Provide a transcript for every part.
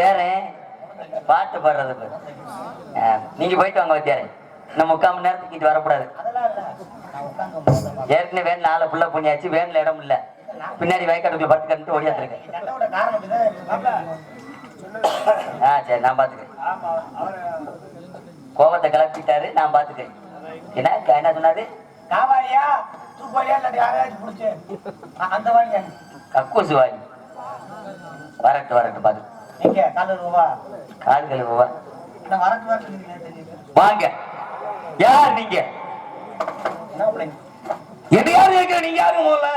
பேரன் பாட்டு பாடுறது பாரு. நீங்க போயிட்டு வாங்க வத்தியாரே. இன்னும் முக்கால் மணி நேரத்துக்கு இது வரக்கூடாது. ஏற்கனவே வேன் நாலு புள்ள புண்ணியாச்சு வேன்ல இடம் இல்ல. பின்னாடி வயக்காட்டுக்குள்ள படுத்து கட்டு ஓடியாந்துருக்கேன். ஆ சரி நான் பாத்துக்கிறேன். கோபத்தை கிளப்பிட்டாரு நான் பாத்துக்கிறேன். என்ன என்ன சொன்னாரு? இல்லாட்டி யாரையாச்சும் அந்த வாங்க கக்கூசு வாங்கி வரட்டு வரட்டு பாத்து எங்க? காலு ரூபா கால் கழுவுவா நான் வரட்டு வரட்டு வாங்க. யார் நீங்க? என்ன யாரு கேட்கிற? நீங்க யாரு முதல்ல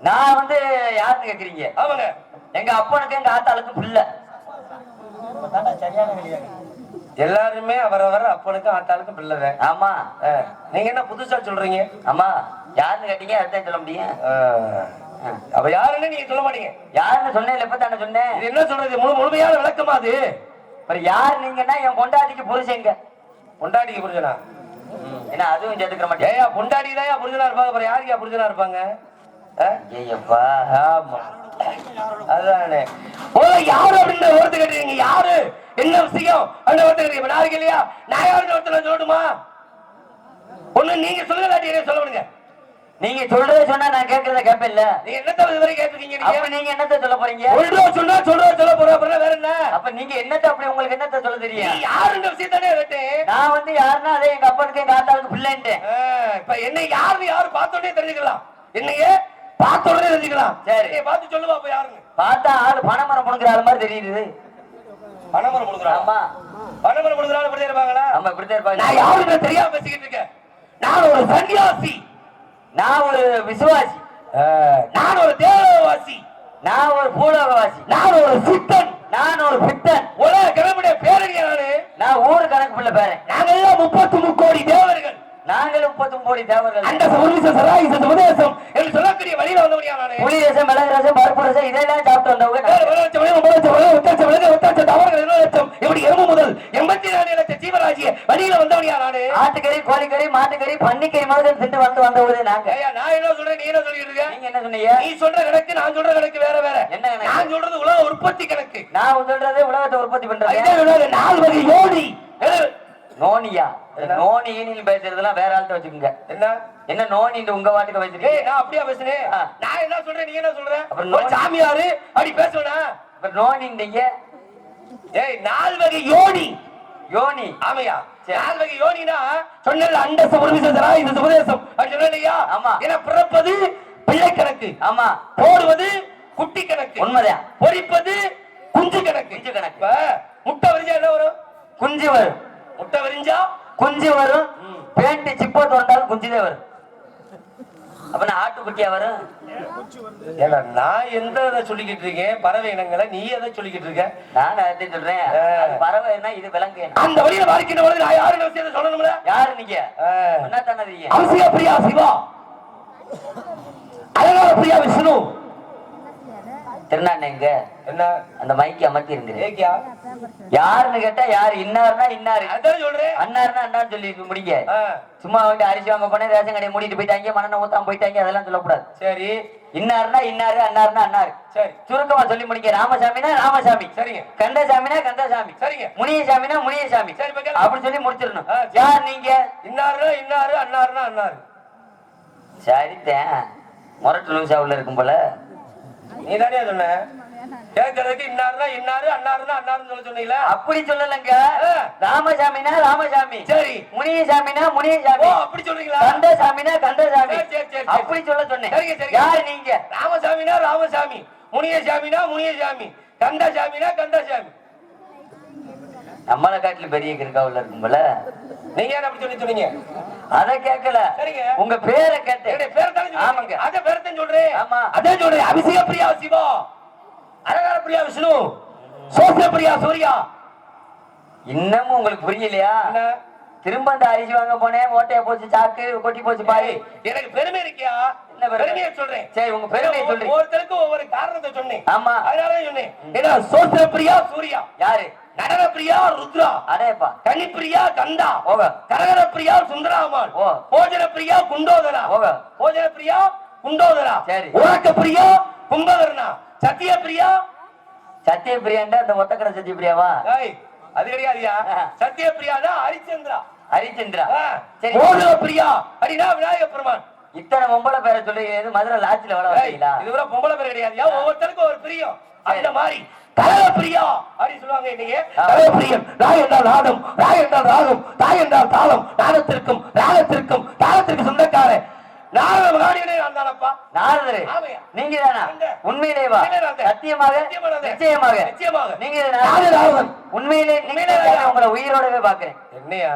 நான் வந்து யாருன்னு கேக்குறீங்க ஆமாங்க. எங்க அப்பனுக்கு எங்க ஆத்தாளுக்கு புள்ள. எல்லாருமே அவரவர் அப்பனுக்கும் ஆத்தாளுக்கும் பிள்ளைதான் ஆமா. நீங்க என்ன புதுசா சொல்றீங்க? ஆமா. யாருன்னு கேட்டீங்க அதுதான் சொல்ல முடியும். அப்ப யாருன்னு நீங்க சொல்ல மாட்டீங்க. யாருன்னு சொன்னேன் இப்ப தானே சொன்னேன்? இது என்ன சொல்றது? முழு முழுமையான விளக்கமா அது. அப்புறம் யார் நீங்கன்னா என் பொண்டாட்டிக்கு புருஷங்க பொண்டாட்டிக்கு புரிஞ்சனா ஏன்னா அதுவும் சேர்த்துக்கிற மாட்டேன். ஏயா பொண்டாட்டி தான் புரிஞ்சனா இருப்பாங்க? அப்புறம் யாருக்கு புரிஞ்சனா இருப்பாங்க? ஐயப்பா ஆமா. அதானே ஓ யாரு அப்படின்னு ஒருத்தர் கேட்டீங்க யாரு? என்ன விஷயம்? அந்த ஒருத்தர் கேட்டீங்க நான் இருக்கு இல்லையா? நான் யாருன்னு ஒருத்தர் சொல்லட்டுமா? ஒண்ணு நீங்க சொல்லுங்க சொல்ல நீங்க சொல்றத சொன்னா நான் கேட்கறத கேட்பேன்ல நீங்க என்னத்த இது வரை கேட்டிருக்கீங்க அப்ப நீங்க என்னத்த சொல்ல போறீங்க? சொல்றா சொன்னா சொல்றா சொல்ல போற அப்புறம் வேற என்ன? அப்ப நீங்க என்னத்த அப்படி உங்களுக்கு என்னத்த சொல்ல தெரியும்? யாருன்ற விஷயத்தானே கேட்டேன் நான் வந்து யாருன்னா அதே எங்க அப்பனுக்கு எங்க ஆத்தாளுக்கு பிள்ளைன்ட்டேன். ஆ, இப்ப என்ன யாருன்னு யாரு பார்த்த உடனே தெரிஞ்சுக்கலாம். என்னைய பார்த்த உடனே தெரிஞ்சுக்கலாம். சரி. நீ பார்த்து சொல்லுவா அப்ப யாருன்னு? பார்த்தா ஆளு பனைமரம் முடுங்குற ஆள் மாதிரி தெரியுது. பணமரம் கொடுக்குறான் ஆமா. பணமரம் கொடுக்குறாங்க இப்படி இருப்பாங்களா? ஆமா இப்படித்தான் இருப்பாங்க. நான் யாருன்னு தெரியாம பேசிக்கிட்டு இருக்கேன். நான் ஒரு சன்னியாசி. நான் ஒரு விசுவாசி. நான் ஒரு தேவவாசி. நான் ஒரு பூலோகவாசி. நான் ஒரு சித்தன். நான் ஒரு பித்தன் உலக கிழமையுடைய பேரணியா நானு ஊரு கணக்கு பிள்ளை பேரன். நாங்கள் எல்லாம் முப்பத்தி முக்கோடி தேவர்கள். நாங்களும் முப்பத்தி கோடி தேவர்கள். அந்த சமுதிச சராயிச சுபதேசம் என்று சொல்லக்கூடிய வழியில நானு. புளி ரசம் மிளகு ரசம் பருப்பு ரசம் இதெல்லாம் சாப்பிட்டு வந்தவங்க லட்சம், ஏழு, ஒன்பது லட்சம், இப்படி எறும்பு முதல் எண்பத்தி நாலு லட்சம் ஜீவராசிய வழியில வந்தவனியா நானு. ஆட்டுக்கறி கோழிக்கறி மாட்டுக்கறி பன்னிக்கறி மாதிரி திண்டு வந்து வந்தவங்க நாங்க. நான் என்ன சொல்றேன்? நீ என்ன சொல்லிட்டு இருக்க? நீங்க என்ன சொன்னீங்க? நீ சொல்ற கணக்கு நான் சொல்ற கணக்கு வேற வேற. என்ன? நான் சொல்றது உலக உற்பத்தி கணக்கு. நான் சொல்றது உலகத்தை உற்பத்தி பண்றேன் நாலு வகை ஏழு. நோனியா? என்ன? நோனி ஈனில் பேசுறதெல்லாம் வேற ஆள்கிட்ட வச்சுக்கோங்க. என்ன? என்ன நோனின்னு உங்க வாட்டுக்கு ஏய் வச்சிருக்கீங்க நான் அப்படியா பேசுனேன் ஆ. நான் என்ன சொல்றேன்? நீ என்ன சொல்ற? அப்புறம் நோனி- சாமியாரு அப்படி பேசுவனா? இப்ப நோனின்றீங்க ஏய் நாலு வகை யோனி. யோனி. ஆமையா. நாலு வகை யோனினா சொன்னல அண்ட சபரிசரா இந்த சுபதேசம் அப்படி சொன்ன ஆமா. ஏன்னா பிறப்பது பிள்ளை கணக்கு ஆமா. போடுவது குட்டி கணக்கு உண்மைதான். பொரிப்பது குஞ்சு கணக்கு குஞ்சு கணக்கு. முட்டை வரிஞ்சா என்ன வரும்? குஞ்சு வரும். முட்டை வரிஞ்சா? குஞ்சு வரும். பேண்ட் சிப்ப தோண்டாலும் குஞ்சுதே வரும். அப்ப நான் ஆட்டுக்குட்டியா வரும்? ஏன்னா நான் எந்த இதை சொல்லிக்கிட்டு இருக்கேன்? பறவை இனங்களை நீ எதை சொல்லிக்கிட்டு இருக்க? நான் அதை சொல்றேன் பறவைன்னா இது விலங்கு அந்த வழியில வாழ்க்கின்ற பொழுது நான் யாரு விஷயத்தை சொல்லணும்ல? யாரு நீங்க. என்ன தானே அவசிய பிரியா சிவா? அழகார பிரியா விஷ்ணு? திருநாண்ண எங்க என்ன? அந்த மைக்கு அமர்த்தி யாருன்னு கேட்டா யாரு? இன்னாருன்னா இன்னாரு. அதான் சொல்றேன். அண்ணாருன்னா அண்ணான்னு சொல்லி முடிங்க சும்மா வந்து அரிசி வாங்க போனேன் ரேஷன் கடையை மூடிட்டு போயிட்டாங்க ஊத்தாம போயிட்டாங்க அதெல்லாம் சொல்லக்கூடாது. சரி. இன்னாருன்னா இன்னாரு அண்ணாருன்னா அண்ணாரு சரி. சுருக்கமா சொல்லி முடிக்க. ராமசாமினா ராமசாமி. சரிங்க. கந்தசாமினா கந்தசாமி. சரிங்க. முனியசாமினா முனியசாமி. சரி, இப்ப கேளு. அப்படி சொல்லி முடிச்சிடணும். யார் நீங்க? இன்னாருனா இன்னாரு அன்னாருனா அன்னாரு. சரித்தேன். முரட்டு லூசாவுல இருக்கும் போல. நீ தானே சொன்ன? கேட்கறதுக்கு இன்னாருனா இன்னாரு அன்னாருன்னு சொல்ல சொன்னீங்களா? அப்படி சொல்லலங்க. ராமசாமினா ராமசாமி. சரி. முனியசாமினா முனியசாமி. அப்படி சொல்றீங்களா? கந்தசாமினா கந்தசாமி. அப்படி சொல்ல சொன்னேன். யார் நீங்க? ராமசாமினா ராமசாமி. முனியசாமினா முனியசாமி. கந்தசாமினா கந்தசாமி. நம்மளை காட்டுல பெரிய கிருக்காவுல இருக்கும் போல நீங்க ஏன் அப்படி சொல்லி சொன்னீங்க? அத கேட்கல. சரிங்க. உங்க பேரை கேட்டேன். பேரை? ஆமாங்க. அத பேரத்தான் சொல்றேன். ஆமா. அதான் சொல்றேன். அபிஷேக பிரியா சிவா அலங்கார பிரியா விஷ்ணு சோசிய பிரியா சூர்யா. இன்னமும் உங்களுக்கு புரியலையா? திரும்ப அந்த அரிசி வாங்க போனேன் ஓட்டைய போச்சு சாக்கு கொட்டி போச்சு பாரு எனக்கு பெருமை இருக்கியா? என்ன பெருமை? பெருமையை சொல்றேன். சரி உங்க பெருமையை சொல்றீங்க ஒவ்வொருத்தருக்கும் ஒவ்வொரு காரணத்தை சொன்னேன். ஆமா. சொன்னேன். ஏன்னா சோசிய பிரியா சூர்யா? யாரு? நடன பிரியா ருத்ரா? அடேப்பா. கனிப்பிரியா கந்தா? ஓக கரகர பிரியா சுந்தராமான் ஓ. போஜன பிரியா குண்டோதரா? ஓக போஜன பிரியா குண்டோதரா? சரி. உறக்க பிரியா கும்பகர்ணா? சத்திய பிரியா சத்யபிரியாண்டா அந்த ஒத்தக்கடை சத்யபிரியாவா அது கிடையாதுயா சத்யபிரியா தான் ஹரிச்சந்திரா. ஹரிச்சந்திரா சரி. மோதக பிரியா அப்படின்னா விநாயக பெருமான். இத்தனை பொம்பளை பேரை எது மதுரை லாட்சில வர ஏய், வந்தீங்களா? இது வரை பொம்பளை பேர் கிடையாதுயா ஒவ்வொருத்தருக்கும் ஒரு பிரியம். அந்த மாதிரி. பிரியா அப்படின்னு சொல்லுவாங்க இன்னைக்கு பிரியம் ராய் என்றால் ராகம் ராய் என்றால் ராகம் தாய் என்றால் தாளம் நாதத்திற்கும் ராகத்திற்கும் தாளத்திற்கு சொந்தக்காரன் நாரத மகாடியனே நான் தானப்பா நாரதரு ஆமையா. நீங்க. உண்மையிலேவா. சத்தியமாக. நிச்சயமாக. நீங்க. உண்மையிலே உங்களை உயிரோடவே பாக்குறேன் என்னையா?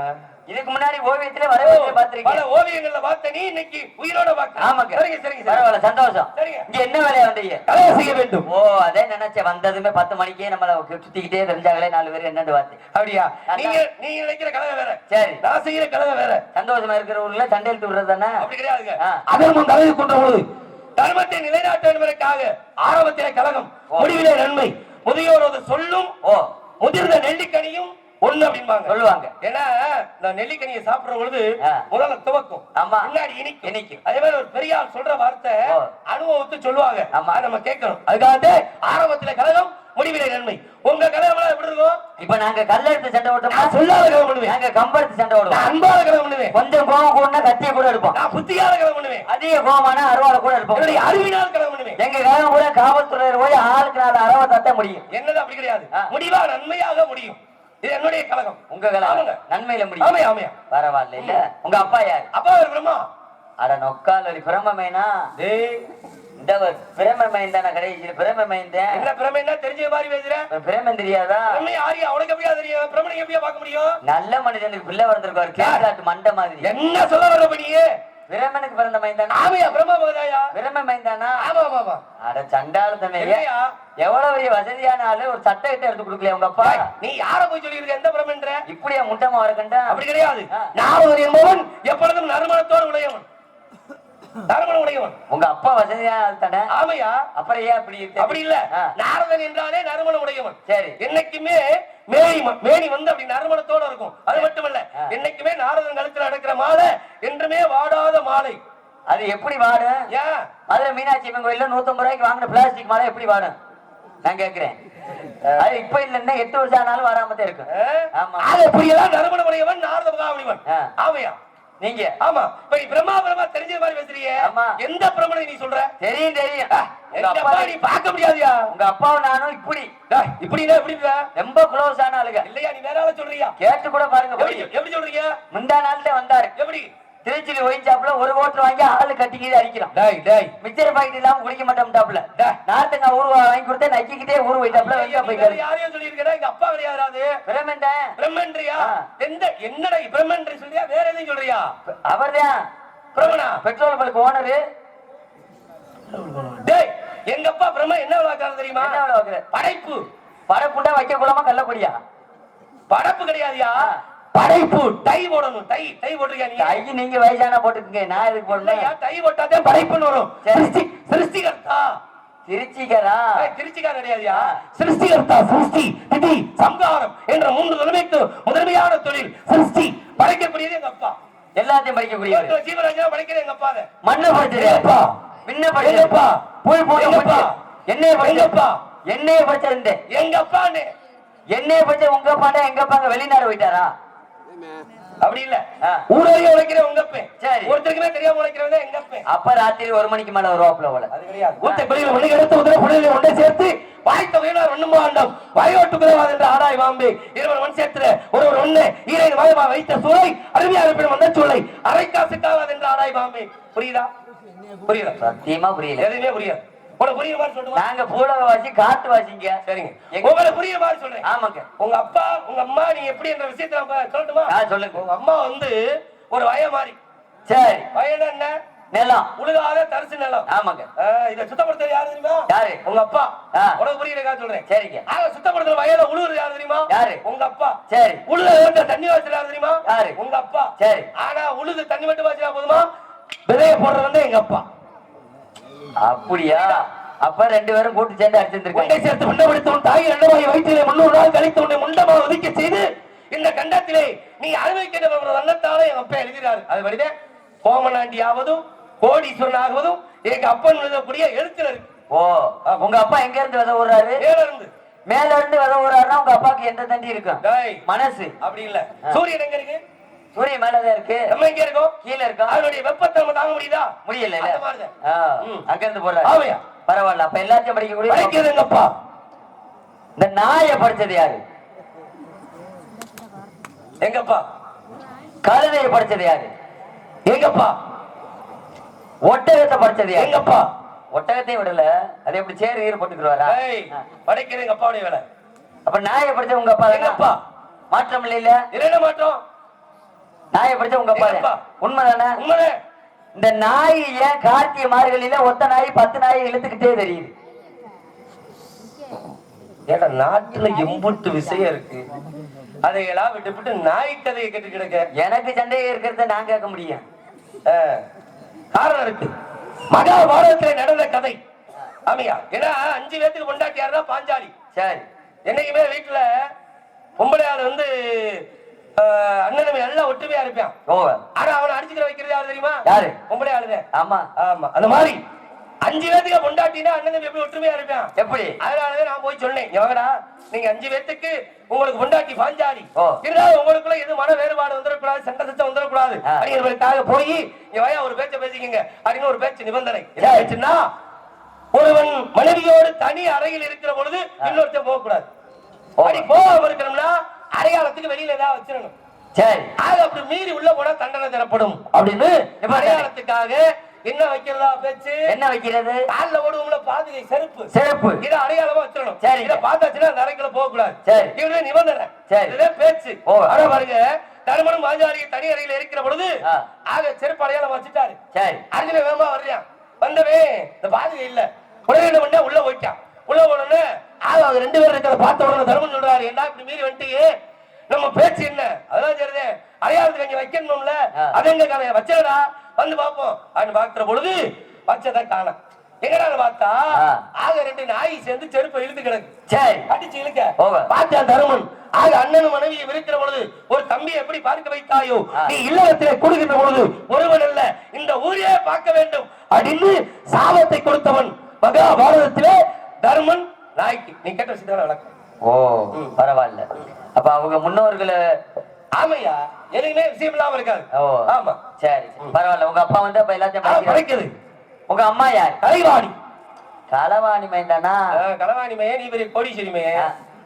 இதுக்கு முன்னாடி ஓவியத்திலே வரவேற்று பல பாத்திருக்கேன் ஓவியங்கள்ல பார்த்த நீ இன்னைக்கு உயிரோட பார்க்க ஆமாங்க. சரிங்க சரிங்க சரி பரவாயில்ல சந்தோஷம். சரிங்க. இங்க என்ன வேலையா வந்தீங்க? கலக செய்ய வேண்டும். ஓ அதே நினைச்சேன். வந்ததுமே பத்து மணிக்கே நம்மள சுத்திக்கிட்டே தெரிஞ்சாங்களே நாலு பேர் என்னன்னு பார்த்து. அப்படியா? நீங்க நீங்க நினைக்கிற கலக வேற. சரி. நான் செய்யற கலக வேற. சந்தோஷமா இருக்கிற ஊர்ல சண்டை இழுத்து விடுறது தானே? அப்படி கிடையாதுங்க. ஆ. அதர்மம் தலைவி கொண்ட பொழுது தர்மத்தை நிலைநாட்ட என்பதற்காக ஆரம்பத்திலே கலகம் முடிவிலே நன்மை. முதியோரது சொல்லும் ஓ. முதிர்ந்த நெல்லிக்கனியும் ஒண்ணு அப்படிம்பாங்க. சொல்லுவாங்க. ஏன்னா இந்த நெல்லிக்கனியை சாப்பிடுற பொழுது. முதல்ல துவக்கும். ஆமா. முன்னாடி இனிக்கும். இனிக்கும். அதே மாதிரி ஒரு பெரியார் சொல்ற வார்த்தை. அனுபவத்தை சொல்லுவாங்க. ஆமா. நம்ம கேட்கணும். அதுக்காக ஆரம்பத்திலே கலகம் முடிவிலே நன்மை. உங்க எல்லாம் எப்படி இருக்கும்? இப்ப நாங்க கல்ல எடுத்து சண்டை ஓட்டோம்னா சொல்லாத கலகம் பண்ணுவேன். நாங்க சண்டை ஓடுவோம் அன்பாத கலகம் பண்ணுவேன். கொஞ்சம் கோவம் கூடனா கத்திய கூட எடுப்போம். நான் புத்தியாத கலகம் பண்ணுவேன். அதிக கோவமான கூட எடுப்போம். என்னுடைய அறிவினால் கலகம் பண்ணுவேன். எங்க கூட போய் ஆளுக்கு நாலு அரவை தட்ட முடியும். என்னது அப்படி கிடையாது. முடிவா நன்மையாக முடியும். இது என்னுடைய கலகம் உங்க ஆமாங்க. நன்மையில முடியும். ஆமையா பரவாயில்ல இல்ல? உங்க அப்பா யாரு? அப்பா ஒரு பிரம்மா. அட நொக்கால் ஒரு பிரமமைனா டேய். இந்த பிரமமைன் தானே கடைசியில் பிரமமைன் தான். என்ன பிரமை என்ன தெரிஞ்ச மாதிரி பேசுற. பிரமன் தெரியாதா? பிரமை யாரியா அவனுக்கு எப்படியா தெரியும்? பிரமனை எப்படியா பார்க்க முடியும்? நல்ல மனிதனுக்கு பிள்ளை வந்திருக்காரு கேட்காட்டு மண்டை மாதிரி. என்ன சொல்ல வர நீ? பிரமனுக்கு பிறந்த மைன் தானா ஆமையா பிரம்மா பகதாயா பிரம மைன் தானா ஆமா ஆமா ஆமா. அட சண்டாளத்தமே என்னையா? எவ்வளவு பெரிய வசதியான ஆளு ஒரு சட்டை கிட்ட எடுத்து கொடுக்கல உங்க அப்பா? நீ யார போய் சொல்லியிருக்க? எந்த பிரமன்ற இப்படியா முட்டமா வரக்கண்டா? அப்படி கிடையாது. நாரதர் என்பவன் எப்பொழுதும் நறுமணத்தோடு உடையவன். நறுமணம் உடையவன் உங்க அப்பா வசதியான ஆள் தானே ஆமையா? அப்புறம் ஏன் அப்படி? அப்படி இல்ல. நாரதன் என்றாலே நறுமணம் உடையவன் சரி. என்னைக்குமே மேனி மேனி வந்து அப்படி நறுமணத்தோட இருக்கும். அது மட்டுமல்ல. என்னைக்குமே நாரதன் கழுத்துல நடக்கிற மாலை என்றுமே வாடாத மாலை. அது எப்படி வாடும்? அதுல மீனாட்சி அம்மன் கோயில்ல நூத்தம்பது ரூபாய்க்கு வாங்கின பிளாஸ்டிக் மாலை எப்படி வாடும்? நான் கேக்குறேன். அது இப்ப இல்லன்னா எட்டு வருஷம் ஆனாலும் வராம தான் இருக்கும்? ஆமா. அது நறுமணம் உடையவன் நாரத மகாமுனிவன் ஆ. ஆமையா? நீங்க. ஆமா. இப்ப பிரம்மா பிரம்மா தெரிஞ்ச மாதிரி பேசுறியே ஆமா. எந்த பிரம்மனை நீ சொல்ற? தெரியும் தெரியும். எங்க அப்பா நீ பார்க்க முடியாதுயா? உங்க அப்பாவும் நானும் இப்படி. டேய், இப்படின்னா எப்படி? ரொம்ப க்ளோஸ் ஆன ஆளுங்க. இல்லையா நீ வேற ஆள சொல்றியா? கேட்டு கூட பாருங்க எப்படி சொல்றீங்க? முந்தா நாள்ல வந்தாரு. எப்படி? திருச்சியில ஒயின் ஷாப்ல ஒரு ஹோட்டல் வாங்கி ஆளு கட்டிக்கிட்டு அடிக்கிறோம் டேய் டேய். மிச்சர் பாக்கெட் இல்லாம குடிக்க மாட்டோம்டாப்ல. நார்த்தங்க ஊரு வாங்கி கொடுத்தா நக்கிக்கிட்டே ஊரு நீ வேற போய்க்காரு யாரையும் சொல்லியிருக்கடா எங்க அப்பா கிடையாது பிரமண்டன் பிரம்மன்றியா? ஆ. எந்த என்னடா பிரம்மன்றி சொல்றியா? வேற எதையும் சொல்றியா? அவர்தான். பிரம்மனா? Petrol bulk owner. டேய் எங்க அப்பா பிரம்ம என்ன விளாக்காரன் தெரியுமா? என்ன வேலை வைக்கிற படைப்பு. படப்புண்டா வைக்க கூடாம கள்ளப்படியா படைப்பு கிடையாதுயா. படைப்பு. டை போடணும் டை டை போட்டிருக்கியா நீ? கைக்கு நீங்க வயசான போட்டுக்குங்க நான் எதுக்கு இல்லையா போடணும் டை போட்டாதான் படைப்புன்னு வரும். சரி. சிருஷ்டி சிருஷ்டிகர்த்தா. திருச்சிக்கரா ஏய், திருச்சிக்கார கிடையாதுயா. சிருஷ்டிகர்த்தா சிருஷ்டி திதி சம்காரம் என்ற மூன்று தலைமைக்கு முதன்மையான தொழில் சிருஷ்டி. படைக்கக்கூடியது எங்க அப்பா. எல்லாத்தையும் படிக்கக்கூடியவர். ஒருத்தர் ஜீவராஜா படைக்கிறது எங்க அப்பா மண்ணை படிச்சது. எங்கப்பா? பின்ன எங்கப்பா? படிச்சது புல்? படிச்சு என்னைய? படிச்சப்பா என்னைய படிச்சிருந்தேன் எங்க அப்பான்னு என்னைய படிச்ச உங்க அப்பாண்டா எங்க அப்பாங்க வெளிநாடு போயிட்டாரா? அப்படி இல்ல. ஆ. ஊரே உழைக்கிற உங்க சரி. ஒருத்தருக்குமே தெரியாம உழைக்கிறவங்க எங்க அப்பே. அப்ப ராத்திரி ஒரு மணிக்கு மேல வருவாப்புல போல. அது கிடையாது. ஊத்த பிள்ளைகளை ஒண்ணு எடுத்து உதர பிள்ளைகளை ஒன்றை சேர்த்து வாய் தொகையினார் ஒண்ணும் ஆண்டம் வாயோட்டு குறைவாது என்று ஆடாய் வாம்பே இருவர் மண் சேர்த்துல ஒருவர் ஒண்ணு ஈரை மாயமா வைத்த சூளை அருமையா இருப்பினும் வந்த சூளை அரை காசுக்காகாது என்று ஆடாய் வாம்பே. புரியுதா? புரியுதா? சத்தியமா புரியல. எதுவுமே புரியாது நாங்க பூலக வாசி காட்டு வாசிங்க சரிங்க. உங்களை புரியுற மாதிரி சொல்றேன். ஆமாங்க. உங்க அப்பா உங்க அம்மா நீ எப்படி என்ற விஷயத்தை சொல்லட்டுமா? சொல்லுங்க. உங்க அம்மா வந்து ஒரு வய மாதிரி சரி. வயல் என்ன? நிலம். உழுகாத தரிசு நிலம். ஆமாங்க. இத சுத்தப்படுத்துறது யாரு தெரியுமா? யாரு? உங்க அப்பா. உனக்கு புரியுறக்கா சொல்றேன். சரிங்க. ஆக சுத்தப்படுத்துற வயல உழுவுறது யாரு தெரியுமா? யாரு? உங்க அப்பா. சரி. உழுத வேண்ட தண்ணி வச்சுறது யாரு தெரியுமா? யாரு? உங்க அப்பா. சரி. ஆனா உழுது தண்ணி மட்டும் வச்சுனா போதுமா? விதைய போடுறது வந்து எங்க அப்பா. அப்படியா? அப்ப ரெண்டு பேரும் கூட்டு சேர்ந்து உண்டை அடிச்சிருந்திருக்காங்க சேர்த்து உண்டப்படுத்தும் தாய் ரெண்டவாய் வயிற்றிலே முன்னூறு நாள் கழித்து உன்னை முண்டமா ஒதுக்க செய்து இந்த கண்டத்திலே நீ அனுபவிக்கின்ற வண்ணத்தாலே எங்க அப்பா எழுதினாரு. அது வழிதே கோமநாண்டி ஆவதும் கோடீஸ்வரன் ஆகுவதும் எங்க அப்பன் எழுதக்கூடிய எழுத்துல இருக்கு. ஓ உங்க அப்பா எங்க இருந்து விதை விடுறாரு மேல இருந்து மேல இருந்து விதவுறாருன்னா உங்க அப்பாவுக்கு எந்த தண்டி இருக்கும்? மனசு. அப்படி இல்ல. சூரியன் எங்க இருக்கு? சூரியன் மேலதான் இருக்கு. நம்ம எங்க இருக்கோம்? கீழே இருக்கா? அதனுடைய வெப்பத்தை நம்ம தாங்க முடியுதா? முடியல. அங்க இருந்து போறாரு. பரவாயில்ல அப்ப எல்லாத்தையும் படிக்கக்கூடிய படிக்கிறது எங்கப்பா இந்த நாயை படிச்சது யாரு? எங்கப்பா? கழுதையை படிச்சது யாரு? எங்கப்பா? ஒட்டகத்தை படிச்சது எங்கப்பா? ஒட்டகத்தையும் விடல. அது எப்படி சேர் ஈர் போட்டுக்குருவாரா டேய், படைக்கிறது எங்க அப்பாவுடைய வேலை. அப்ப நாயை படிச்ச உங்க அப்பா? அப்பா மாற்றம் இல்லையில என்ன மாட்டோம் நாயை படிச்ச உங்க அப்பா. உண்மைதானே. இந்த நாய் ஏன் கார்த்திகை மார்கழியில ஒத்த நாய் பத்து நாய் இழுத்துக்கிட்டே தெரியுது. ஏடா நாட்டுல எம்புட்டு விஷயம் இருக்கு. அதையெல்லாம் விட்டுவிட்டு நாய் கதையை கேட்டு கிடக்க. எனக்கு சந்தேகம் இருக்கிறத நான் கேட்க முடியும். காரணம் இருக்கு. மகாபாரதத்துல நடந்த கதை. ஆமையா ஏன்னா அஞ்சு பேத்துக்கு கொண்டாட்டியாருன்னா பாஞ்சாலி. சரி. என்னைக்குமே வீட்டுல பொம்பளை ஆள் வந்து ஆஹ், அண்ணனுமே எல்லாம் ஒற்றுமையா இருப்பான். ஆனா அவனை அடிச்சுக்கிற வைக்கிறது யாரு தெரியுமா? யாரு? பொம்பளை ஆளுதான் ஆமா. ஆமா. அந்த மாதிரி. அஞ்சு பேத்துக்கு பொண்டாட்டினா அண்ணன் எப்படி ஒற்றுமையா இருப்பான்? எப்படி? அதனாலதான் நான் போய் சொன்னேன். நீங்க அஞ்சு பேத்துக்கு உங்களுக்கு பொண்டாட்டி பாஞ்சாலி. இருந்தாலும் உங்களுக்குள்ள எது மன வேறுபாடு வந்துடக்கூடாது சண்டை சச்சம் வந்துடக்கூடாது. அப்படிங்கிறதுக்காக போய் இங்க வயா ஒரு பேச்ச பேசிக்கங்க. அப்படின்னு ஒரு பேச்சு நிபந்தனை. என்ன. பேச்சுன்னா ஒருவன் மனைவியோடு தனி அறையில் இருக்கிற பொழுது இன்னொருத்தன் போக கூடாது ஓ. அப்படி போகாம அடையாளத்துக்கு வெளியில ஏதாவது வச்சிடணும் சரி. ஆக அப்படி மீறி உள்ள போனா தண்டனை தரப்படும். அப்படின்னு. அடையாளத்துக்காக என்ன வைக்கிறதா பேச்சு? என்ன வைக்கிறது? கால்ல ஓடுவோம்ல பாதுகை செருப்பு. செருப்பு. இத அடையாளமா வச்சிடணும் சரி. இத பார்த்தாச்சுன்னா அந்த அறைக்குள்ள போக கூடாது சரி. இவரே நிபந்தனை. சரி. இதுதான் பேச்சு. ஓ. ஆனா பாருங்க தருமனும் மாஜாரி தனி அறையில இருக்கிற பொழுது. ஆக செருப்பு அடையாளம் வச்சுட்டாரு. சரி. அர்ஜுன வேகமா வர்றான் வந்தவே இந்த பாதுகை இல்ல. உடனே என்ன பண்ண உள்ள போயிட்டான். உள்ள போனோடனே ஆக அவங்க ரெண்டு பேரும் இருக்கிறத பார்த்த உடனே தருமன் சொல்றாரு என்ன இப்படி மீறி வந்துட்டு நம்ம பேச்சு என்ன அதெல்லாம் சரிதே. அடையாளத்துக்கு அங்க வைக்கணும்ல. ஆ. அது எங்க காண வச்சடா வந்து பாப்போம் அப்படின்னு பாக்குற பொழுது வச்சதை காண எங்கடா பார்த்தா. ஆக ரெண்டு நாய் சேர்ந்து செருப்பை இழுத்து கிடக்கு. சரி. அடிச்சு இழுக்க. பார்த்தா தருமன். ஆக அண்ணனும் மனைவியை விருக்கிற பொழுது ஒரு தம்பியை எப்படி பார்க்க வைத்தாயோ. நீ இல்லறத்திலே கொடுக்கின்ற பொழுது ஒருவன் அல்ல. இந்த ஊரே பார்க்க வேண்டும். அப்படின்னு சாபத்தை கொடுத்தவன் மகாபாரதத்திலே தர்மன் நாய்க்கு. நீ கேட்ட விஷயத்தான வழக்கம். ஓ பரவாயில்ல. அப்ப அவங்க முன்னோர்களை ஆமையா? எதுக்குமே விஷயம் இல்லாம இருக்காது ஆமா. சரி பரவாயில்ல. உங்க அப்பா வந்து அப்ப எல்லாத்தையும். படைக்குது. உங்க அம்மா யார்? கலைவாணி. களவாணி மைந்தானா? களவாணி மைய நீ பெரிய கோடீஸ்வரி மைய.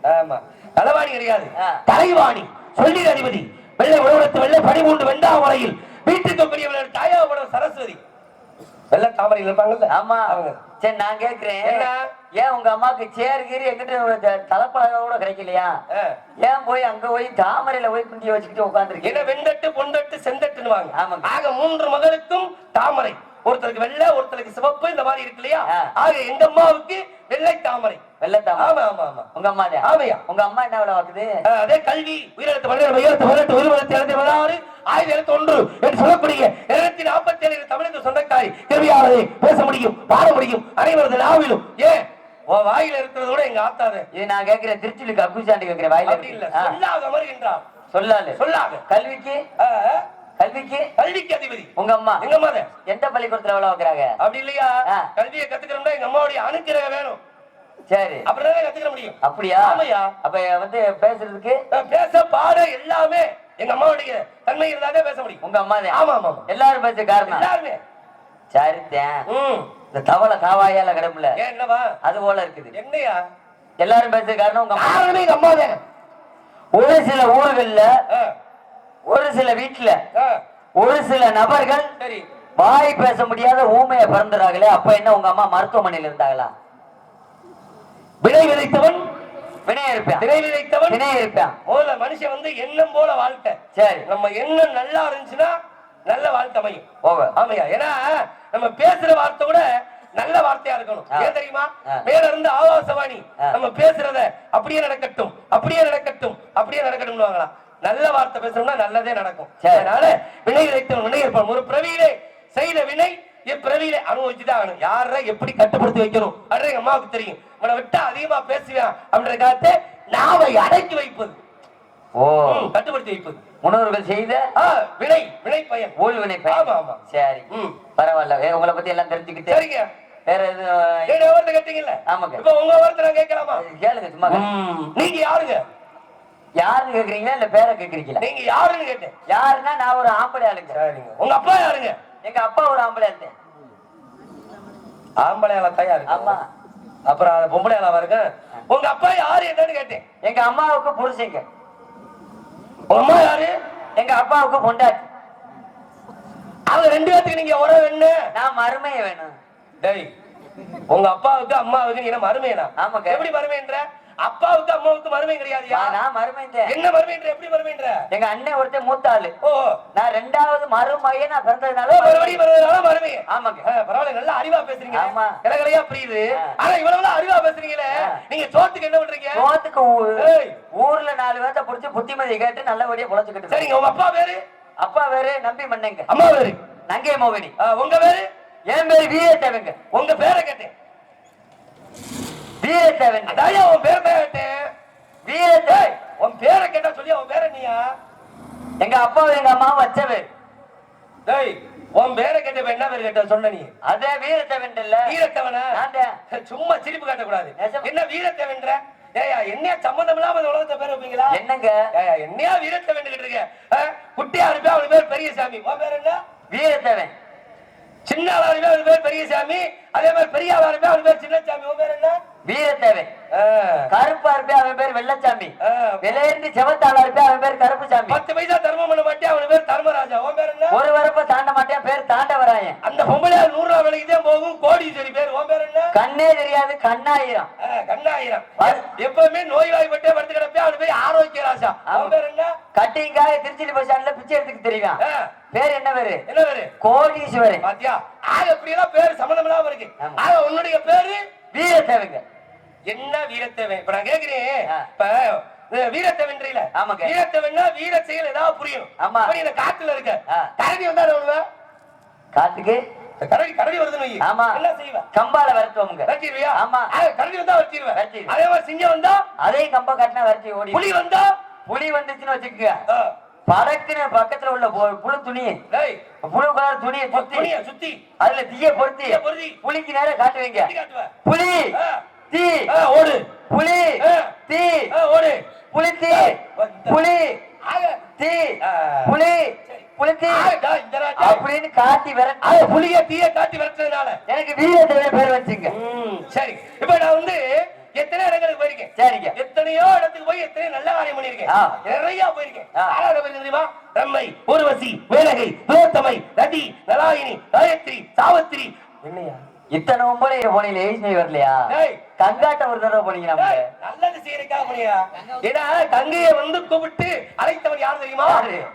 ஆமா. களவாணி கிடையாது. ஆ. தலைவாணி சொல்லி அதிபதி. வெள்ளை உலகத்து வெள்ளை படிமூண்டு வெண்டாமலையில் வீட்டுக்கு பெரியவர்கள் தாயாபுரம் சரஸ்வதி. வெள்ளை தாமரையில் இருப்பாங்கல்ல. ஆமா. அவங்க. சரி நான் கேக்குறேன்? ஏன் உங்க அம்மாக்கு சேர் கீரி எங்கிட்ட தலைப்பழக கூட கிடைக்கலையா. ஏன் போய் அங்க போய் தாமரையில போய் குண்டிய வச்சுக்கிட்டு உட்காந்துருக்கீங்க என்ன வெண்டட்டு பொண்டட்டு செந்தட்டுன்னு வாங்க ஆமாங்க. ஆக மூன்று மகனுக்கும் தாமரை. ஒருத்தருக்கு வெள்ளை ஒருத்தருக்கு சிவப்பு இந்த மாதிரி இருக்கு இல்லையா. ஆக எங்க அம்மாவுக்கு வெள்ளை தாமரை. வெள்ளத்தாமரை ஆமா ஆமா ஆமா. உங்க அம்மா ஆமையா? உங்க அம்மா என்ன வேலை பார்க்குது? ஆ, அதே கல்வி உயிரெழுத்து பன்னிரண்டு உயிரெழுத்து பதினெட்டு உயிரெழுத்து எழுத்து பதினாறு ஆயிரத்தி எழுத்து ஒன்று என்று சொல்லக்கூடிய இருநூத்தி நாற்பத்தி ஏழு தமிழுக்கு சொந்தக்காரி கிருமியாளரை பேச முடியும் பாட முடியும் அனைவரது நாவிலும். ஏன் உன் வாயில இருக்கிறத விட எங்க ஆத்தாது? இது நான் கேக்குறேன் திருச்சிலுக்கு அக்குசாண்டி கேக்குறேன் வாயில இல்ல சொல்லாத என்றார். சொல்லாது. சொல்லாத. கல்விக்கு? கல்விக்கு? கல்விக்கு அதிபதி. உங்க அம்மா. எங்க அம்மா. எந்த பள்ளிக்கூடத்துல வேலை பார்க்கறாங்க அப்படி இல்லையா. கல்வியை கத்துக்கணும்னா எங்க அம்மாவுடைய அனுக்கிரகம் வேணும். சரி. அப்படிதான் கத்துக்க முடியும். அப்படியா? ஆமையா. அப்ப வந்து பேசுறதுக்கு? பேச பாட எல்லாமே எங்க அம்மாவுடைய தன்மை இருந்தாலே பேச முடியும். உங்க அம்மா ஆமா ஆமா எல்லாரும் பேச காரணம். எல்லாருமே. சரித்தேன். இந்த தவளை காவாயால கிடப்புல. ஏன் என்னவா? அது போல இருக்குது. என்னையா? எல்லாரும் பேச காரணம் உங்க அம்மா. எங்க அம்மா ஒரு சில ஊர்கள்ல ஒரு சில வீட்டுல ஒரு சில நபர்கள் சரி. வாய் பேச முடியாத ஊமைய பிறந்துறாங்களே அப்ப என்ன உங்க அம்மா மருத்துவமனையில இருந்தாங்களா? வினை விதைத்தவன் வினய இருப்பான். திரை விதைத்தவன் வினய இருப்பான். முதல்ல மனுஷன் வந்து எண்ணம் போல வாழ்க்கை. சரி. நம்ம எண்ணம் நல்லா இருந்துச்சுன்னா நல்ல வாழ்க்கை அமையும். ஓவர் ஆமையா? ஏன்னா நம்ம பேசுற வார்த்தை கூட நல்ல வார்த்தையா இருக்கணும். ஏன் தெரியுமா. மேல இருந்து ஆவாசவாணி. நம்ம பேசுறத அப்படியே நடக்கட்டும் அப்படியே நடக்கட்டும் அப்படியே நடக்கட்டும் வாங்கலாம் நல்ல வார்த்தை பேசணும்னா நல்லதே நடக்கும். அதனால வினை வைத்தவன் வினை இருப்பான். ஒரு பிரவியிலே செய்த வினை இப்பிறவியிலே அனுபவிச்சுதான் ஆகணும். யார எப்படி கட்டுப்படுத்தி வைக்கணும்? அப்படின்னு எங்க அம்மாவுக்கு தெரியும். இவனை விட்டா அதிகமா பேசுவேன் அப்படின்ற காலத்தை நாவை அடக்கி வைப்பது. ஓ. கட்டுப்படுத்தி வைப்பது. முன்னோர்கள் செய்த வினை வினை பயன் ஊழ் வினை ஆமா. சரி. பரவாயில்ல. உங்களை பத்தி எல்லாம் தெரிஞ்சுக்கிட்டு சரிங்க. வேற எது ஏழு ஒருத்தர் கேட்டீங்கல்ல? ஆமாங்க. இப்ப உங்க ஒருத்தர் நான் கேட்கலாமா? கேளுங்க சும்மா நீங்க யாருங்க? யாருன்னு கேக்குறீங்களா இல்ல பேரை கேக்குறீங்களா? நீங்க யாருன்னு கேட்டேன். யாருன்னா நான் ஒரு ஆம்பளை ஆளுங்க. சரிங்க. உங்க அப்பா யாருங்க? எங்க அப்பா ஒரு ஆம்பளை ஆளு ஆம்பளை ஆளா தயார் ஆமா. அப்புறம் அது பொம்பளை வருங்க உங்க அப்பா யாரு என்னன்னு கேட்டேன். எங்க அம்மாவுக்கு புருஷங்க உங்க அம்மா யாரு? எங்க அப்பாவுக்கு பொண்டாட்டி. அவங்க ரெண்டு பேத்துக்கு நீங்க உறவு என்ன நான் மருமைய வேணும். டேய் உங்க அப்பாவுக்கு அம்மாவுக்கு நீ என்ன மருமையனா ஆமாங்க. எப்படி மருமைன்ற அப்பாவுக்கு அம்மாவுக்கு மருமை கிடையாதுயா நான் மருமைந்த என்ன மருமைன்ற எப்படி மருமைன்ற எங்க அண்ணன் ஒருத்தன் மூத்த ஆளு ஓ. நான் ரெண்டாவது மருமைய நான் பிறந்ததுனால மறுபடியும் மருமைனால மருமை. ஆமாங்க. பரவாயில்ல நல்லா அறிவா பேசுறீங்க. ஆமா. கிளகலையா புரியுது. ஆனா இவ்வளவு அறிவா பேசுறீங்களே. நீங்க சோத்துக்கு என்ன பண்றீங்க? சோத்துக்கு. ஊர்ல நாலு பேர்த்த புடிச்சு புத்திமதி கேட்டு நல்லபடியா பொழைச்சுக்கிட்டு சரிங்க உங்க அப்பா பேரு? அப்பா வேறு நம்பி மண்ணுங்க. அம்மா பேரு? நங்கை மோகினி. உங்க பேரு? என் பேரு வீரத்தேவங்க உங்க பேரை கேட்டேன். வீரத்தேவன் அதாயா உன் பேர் வீரத்தேவன் உன் பேரை கேட்டா சொல்லி உன் பேரை நீயா எங்க அப்பாவும் எங்க அம்மாவும் வச்ச பேர் டேய் உன் பேரை கேட்ட என்ன பேர் கேட்ட சொன்ன நீ? அதே வீரத்தேவன் இல்ல. வீரத்தவனா. சும்மா சிரிப்பு காட்டக்கூடாது. நிஜமா. என்ன வீரத்தவன்ற? ஏயா என்னையா சம்பந்தம் இல்லாம இந்த உலகத்தை பேர் வைப்பீங்களா? என்னங்க? ஏயா என்னையா வீரத்தவன் இருக்க? ஆ? குட்டியா இருப்பா அவனுக்கு பேர் பெரியசாமி. உன் பேர் என்ன? வீரத்தேவன். சின்ன ஆளா இருப்பா அவனுக்கு பேர் பெரியசாமி. அதே மாதிரி பெரிய ஆளா இருப்பா அவனுக்கு பேர் உன் பேர் என்ன? வீரத்தேவன். ஆ. கருப்பா இருப்பே அவன் பேர் வெள்ளச்சாமி. ஆ. விலையிருந்து செவத்தாளா இருப்பே அவன் பேர் கருப்புசாமி. பத்து பைசா தர்மம் பண்ண மாட்டேன் அவனுக்கு பேர் தர்மராஜா. உன் பேர் என்ன? ஒரு வரப்ப தாண்ட மாட்டேன் பேர் தாண்டவராயன். அந்த பொம்பளையார் நூறு ரூபா விலைக்கு தான் போகும். கோடீஸ்வரி பேர் உன் பேர் என்ன? கண்ணே தெரியாது கண்ணாயிரம். கண்ணாயிரம். எப்பவுமே நோய்வாய்ப்பட்டே படுத்து கிடப்பே அவனு போய் ஆரோக்கிய ராசா அவன் பேர் என்ன? கட்டிங்காக திருச்சி பஸ் ஸ்டாண்ட்ல பிச்சை எடுத்துக்கு தெரியும்? பேர் என்ன பேரு? என்ன பேரு? கோடீஸ்வரன். பாத்தியா? ஆக இப்படி எல்லாம் பேர் சம்பந்தம் இல்லாம இருக்கு. ஆக உன்னுடைய பேரு வீரத்தேவங்க. என்ன வீரத்தேவன்? இப்ப நான் கேக்குறேன். இப்ப வீரத்தேவன்றீல? ஆமாங்க. வீரத்தேவன்னா வீர செயல் ஏதாவது புரியும் ஆமா. இந்த காட்டுல இருக்க. கரடி வந்தா என்ன? காத்துக்கு கரடி கரடி வருதுன்னு. ஆமா. என்ன செய்வ? கம்பால விரட்டுவோமுங்க. விரட்டிடுவியா? ஆமா. கரடி வந்தா வச்சிருவேன் விரட்டிடுவேன். அதே மாதிரி சிங்கம் வந்தா? அதையும் கம்ப கட்டினா விரட்டி ஓடி புலி வந்தா? புலி வந்துச்சுன்னு வச்சுக்கோங்க. ஆ, படக்குன்னு பக்கத்துல உள்ள புழு துணி. புழு கலர் துணியை சுத்தி. சுத்தி. அதுல தீய பொருத்தி. புலிக்கு நேரம் காட்டுவீங்க. புலி. தீ. ஆ, ஓடு. புலி. தீ. ஆ, ஓடு. புலி தீ. புலி. தீ. புலி. புலி தீ. ஆக, டா, இந்த ராஜா. அப்படின்னு காட்டி விரட்டு. புலிய தீய காட்டி விரட்டுறதுனால. எனக்கு வீரத்தேவ பேர் வச்சுங்க. சரி. இப்ப நான் வந்து எத்தனை இடங்களுக்கு போயிருக்கேன். சரிங்க. எத்தனையோ இடத்துக்கு போய் எத்தனையோ நல்ல காரியம் பண்ணிருக்கேன். நிறைய போயிருக்கேன். தெரியுமா? ரம்மை ஊர்வசி வேலகை துரோத்தமை ரதி நலாயினி காயத்ரி சாவத்திரி. என்னையா? இத்தனை ஒன்பது போனீங்க ஏஜ்மே வரலையா. கங்காட்ட ஒரு தடவை போனீங்க நம்ம நல்லது செய்யறதுக்காக போனியா ஏன்னா கங்கையை வந்து கூப்பிட்டு அழைத்தவன் யார் தெரியுமா?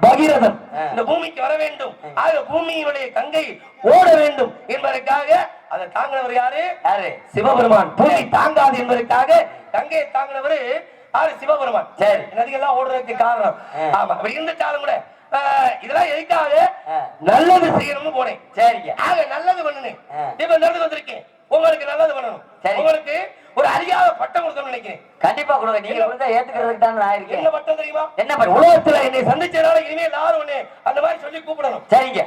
பகீரதன். இந்த பூமிக்கு வர வேண்டும். ஆக பூமியினுடைய கங்கை ஓட வேண்டும் என்பதற்காக அதை தாங்கினவர் யாரு? யாரு? சிவபெருமான். பூமி தாங்காது என்பதற்காக கங்கையை தாங்கினவர் யாரு? சிவபெருமான். சரி. நதிகள்லாம் ஓடுறதுக்கு காரணம். ஆமா அப்படி இருந்துட்டாலும் கூட இதெல்லாம் எதுக்காக. நல்லது செய்யணும்னு போனேன். சரிங்க. ஆக நல்லது பண்ணுனேன். ஆ. இப்ப இடத்துக்கு வந்திருக்கேன் உங்களுக்கு நல்லது பண்ணணும். சரி. உங்களுக்கு ஒரு அறியாத பட்டம் கொடுக்கணும்னு நினைக்கிறேன். கண்டிப்பா கொடுங்க. நீங்க கொடுத்தா ஏத்துக்கிறதுக்கு தான் நான் என்ன இருக்கேன் பட்டம் தெரியுமா? என்ன பட்டம்? உலகத்துல என்னை சந்திச்சதால இனிமே எல்லாரும் ஒண்ணு அந்த மாதிரி சொல்லி கூப்பிடணும். சரிங்க.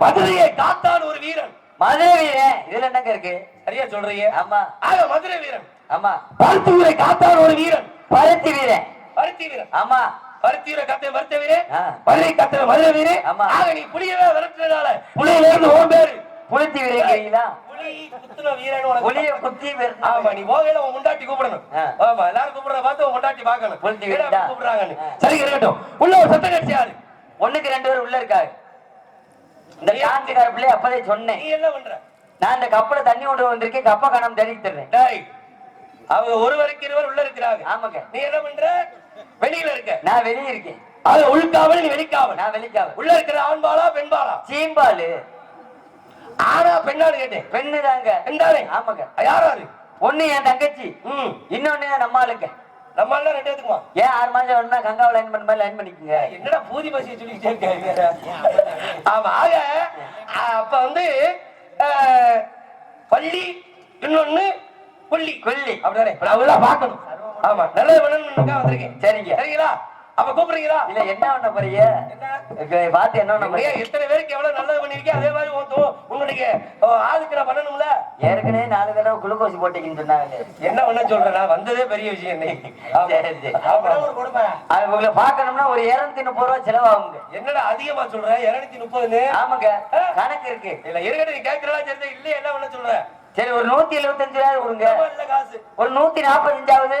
மதுரையை காத்தான் ஒரு வீரன். மதுரை வீரன். இதுல என்னங்க இருக்கு? சரியா சொல்றீங்க? ஆமா. ஆக மதுரை வீரன். ஆமா. பருத்தியூரை காத்தான் ஒரு வீரன். பருத்தி வீரன். பருத்தி வீரன். ஆமா. பருத்தியூரை காத்த மருத்த வீரன் ஆ. மதுரை காத்த மதுரை வீரன் ஆமா. ஆக நீ புலியவே விரட்டுறதுனால புலியில இருந்து ஓன் பேரு புளித்தி வீரங்கிறீங்களா புளிய குத்தி ஆமா நீ போகையில உன் முண்டாட்டி கூப்பிடணும். ஆமா எல்லாரும் கூப்பிடுறத பார்த்து உன் முண்டாட்டி பார்க்கணும். அப்படி கூப்பிடுறாங்கன்னு. சரி இருக்கட்டும். உள்ள ஒரு சத்தம் கட்சி யாரு? ஒண்ணுக்கு ரெண்டு பேர் உள்ள இருக்காரு இந்த காஞ்சிக்கார பிள்ளை அப்பதே சொன்னேன். நீ என்ன பண்ற? நான் இந்த கப்பல தண்ணி கொண்டு வந்திருக்கேன். கப்ப காணாம டேய் அவங்க ஒருவருக்கு இருவர் உள்ள இருக்கிறாங்க. ஆமாங்க. நீ என்ன பண்ற? வெளியில இருக்க. நான் வெளியே இருக்கேன். அது உள்காவல் நீ வெளிக்காவல். நான் வெளிக்காவ உள்ள இருக்கிற ஆண்பாளா பெண்பாளா சீம்பாலு. ஆனா பெண்ணான்னு கேட்டேன். பெண்ணு தாங்க. பெண்தானே ஆமாங்க. யாராரு ஒண்ணு என் தங்கச்சி. ம். இன்னொன்னு நம்ம ஆளுங்க நம்ம எல்லாம் ரெண்டு பேத்துக்குமா? ஏன் ஆறு மாசம் ஒண்ணா கங்காவை லைன் பண்ண மாதிரி லைன் பண்ணிக்கோங்க. என்னடா பூதி பசியை சொல்லிக்கிட்டே இருக்காங்க ஆமா ஆக அப்ப வந்து பள்ளி இன்னொன்னு கொல்லி. கொல்லி. அப்படிதானே? அதெல்லாம் பார்க்கணும். ஆமா நல்லது பண்ணணும்னுக்கா வந்திருக்கேன். சரிங்க. சரிங்களா? அப்ப கூப்பிடுறீங்களா? இல்ல என்ன பண்ண போறீங்க? என்ன? பார்த்து என்ன பண்ண போறீங்க? எத்தனை பேருக்கு எவ்வளவு நல்லது பண்ணிருக்கேன் அதே மாதிரி ஓ, ஆளுக்கு நான் பண்ணணும்ல? ஏற்கனவே நாலு தடவை குளுக்கோஸ் போட்டீங்கன்னு சொன்னாங்க. என்ன பண்ண சொல்றேன்? நான் வந்ததே பெரிய விஷயம் இன்னைக்கு அது உங்களை பார்க்கணும்னா ஒரு இருநூத்தி முப்பது ரூபா செலவாகுங்க. என்னடா அதிகமா சொல்ற? இருநூத்தி முப்பதுன்னு? ஆமாங்க. கணக்கு இருக்கு. இல்ல இருக்கட்டும் நீ கேட்கறதா சரி இல்லையே என்ன பண்ண சொல்ற? சரி ஒரு நூத்தி எழுபத்தஞ்சு ரூபாய் கொடுங்க ஒரு நூத்தி நாற்பத்தஞ்சாவது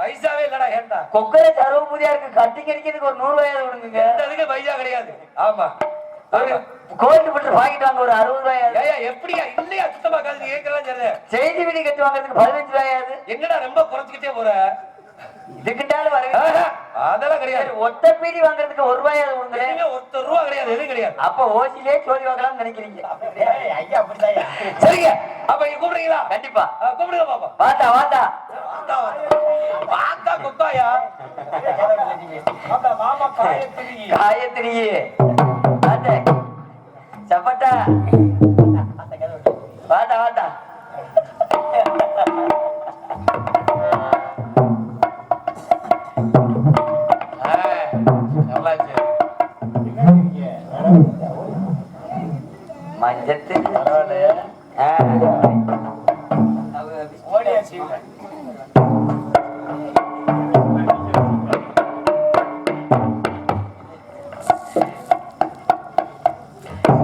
பைசாவே இல்லடா ஏன்டா கொக்கரை சர்வபூதியா இருக்கு கட்டிங் அடிக்கிறதுக்கு ஒரு நூறு ரூபாயாவது கொடுங்க பைசா கிடையாது. ஆமா. ஒரு கோல்டு பட்டு பாக்கெட் வாங்க ஒரு அறுபது ஏய்யா எப்படியா? இல்லையா சுத்தமா காசு நீ கேட்கறதா சரி செய்தி விடி கட்டு வாங்குறதுக்கு பதினஞ்சு ரூபாயாவது என்னடா ரொம்ப குறைச்சிக்கிட்டே போற? இதுக்கிட்டாலும் ஆஹா, அதெல்லாம் கிடையாது. ஒத்த பீடி வாங்குறதுக்கு ஒரு கொடுங்களேன் எதுவுமே ஒருத்தர் ரூபா கிடையாது எதுவும் கிடையாது. அப்ப ஓசிலே சோழி வாங்கலாம்னு நினைக்கிறீங்க. ஏய், ஐயா அப்படிதான். சரிங்க. அப்ப நீங்க கூப்பிடுறீங்களா? கண்டிப்பா. கூப்பிடுங்க பாப்பா. வாத்தா வாத்தா. வாத்தா, கொத்தாயா? மாமா காயத்ரி. வாத்தா. சப்பட்டா. வாத்தா வாத்தா.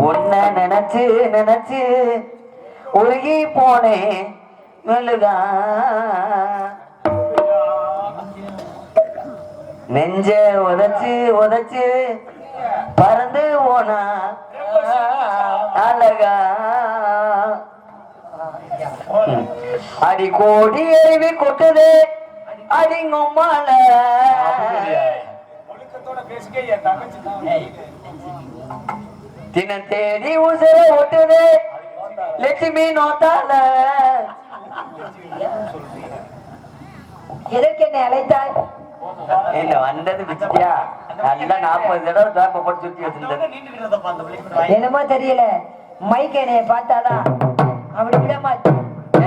உன்னை நினைச்சு நினைச்சு உருகி போனேன் மெழுகா. நெஞ்ச உதச்சு உதச்சு பறந்து போனா. அழகா. அடி கோடி அருவி கொட்டுது. அடிங்கொம்மால ஒழுக்கத்தோட தினம் தேடி உசர ஒட்டுது. லட்சுமி நோத்தால. எதற்கு என்னை அழைத்தாய்? என்ன வந்தது பிச்சியா நல்லா நாற்பது தடவை தாப்ப போட்டு சுத்தி வச்சிருந்தது. என்னமோ தெரியல. மைக் என்னைய பார்த்தாதான் அப்படி விட மாட்டேன்.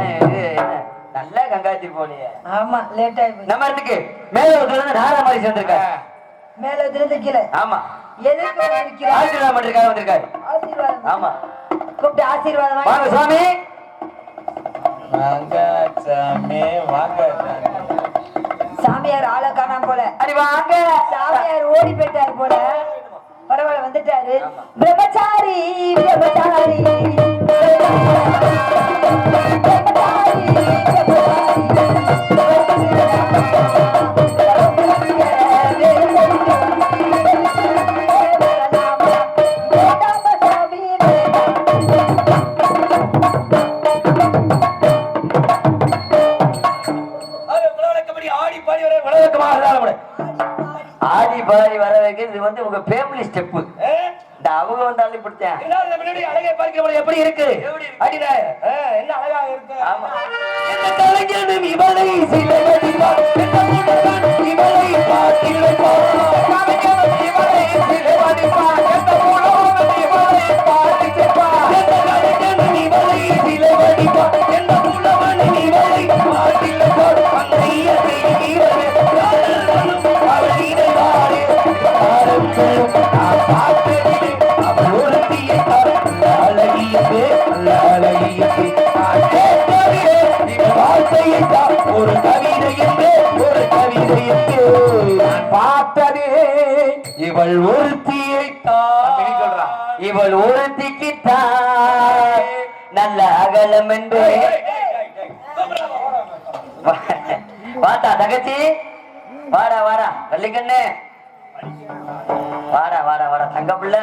ஏன் இது என்ன? நல்லா கங்காத்தி போலியே. ஆமா லேட் ஆகி போச்சு. நம்ம இடத்துக்கு மேல ஒருத்தர் நாரா மாதிரி சேர்ந்திருக்க மேல இருந்து கீழே. ஆமா. எதுக்கு வந்திருக்கிறாய்? ஆசீர்வாதம் பண்றதுக்காக வந்திருக்காரு. ஆசீர்வாதம். ஆமா. கூப்பிட்டு ஆசீர்வாதம் வாங்க வாங்கி சுவாமி வாங்க சாமி. வாங்க சாமியார் ஆளை காணாம போல. அடி வாங்க. சாமியார் ஓடி போயிட்டாரு போல. பரவாயில்ல வந்துட்டாரு. பிரம்மச்சாரி பிரம்மச்சாரி பிரம்மச்சாரி, ஆடி பாடி வர வைக்கிறது இது வந்து உங்க ஃபேமிலி ஸ்டெப்பு? இந்த அவங்க வந்தாலும் இப்படித்தான் அழகை பார்க்கிறவளை எப்படி இருக்கு எப்படி இருக்கு? அடிடா என்ன அழகாக இருக்கு ஆமா இவளை உணர்வான் இவளை. கலைஞனும் இவளை. இவள் ஒருத்தியை தான் இவள் ஒருத்திக்கு தான் நல்ல அகலம் என்று. வாடா தகச்சி வாடா வாடா வள்ளிக்கண்ணு. வாடா வாடா வாடா தங்க புள்ள.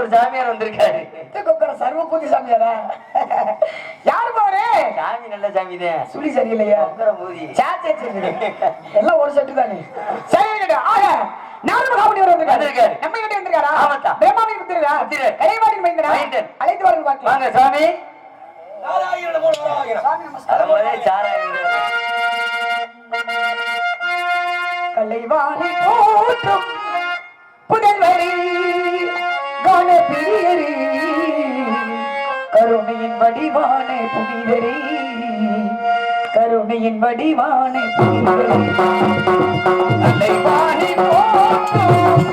ஒரு சாமியார் வந்திருக்காரு. கொக்கர சர்வ பூஜை சாமியாரா? யாரு பாரு சாமி நல்ல சாமி தான் சுழி சரியில்லையா? பூஜை சரி. எல்லாம் ஒரு செட்டு தானே. சரி. ஆக வர வந்திருக்காரு. நம்ம கிட்ட வந்திருக்காரா? ஆமாத்தா. மைந்தனா மைந்தன். அழைத்து வாருங்கள் பார்க்கலாம். வாங்க சாமி. சாமி நமஸ்காரம். வரும்போதே சாரா கலைவாணி போற்றும் புதல்வரி. கணபீரே கருணையின் வடிவான புனிதரே. கருணையின் வடிவான புனிதரே. போற்றும்.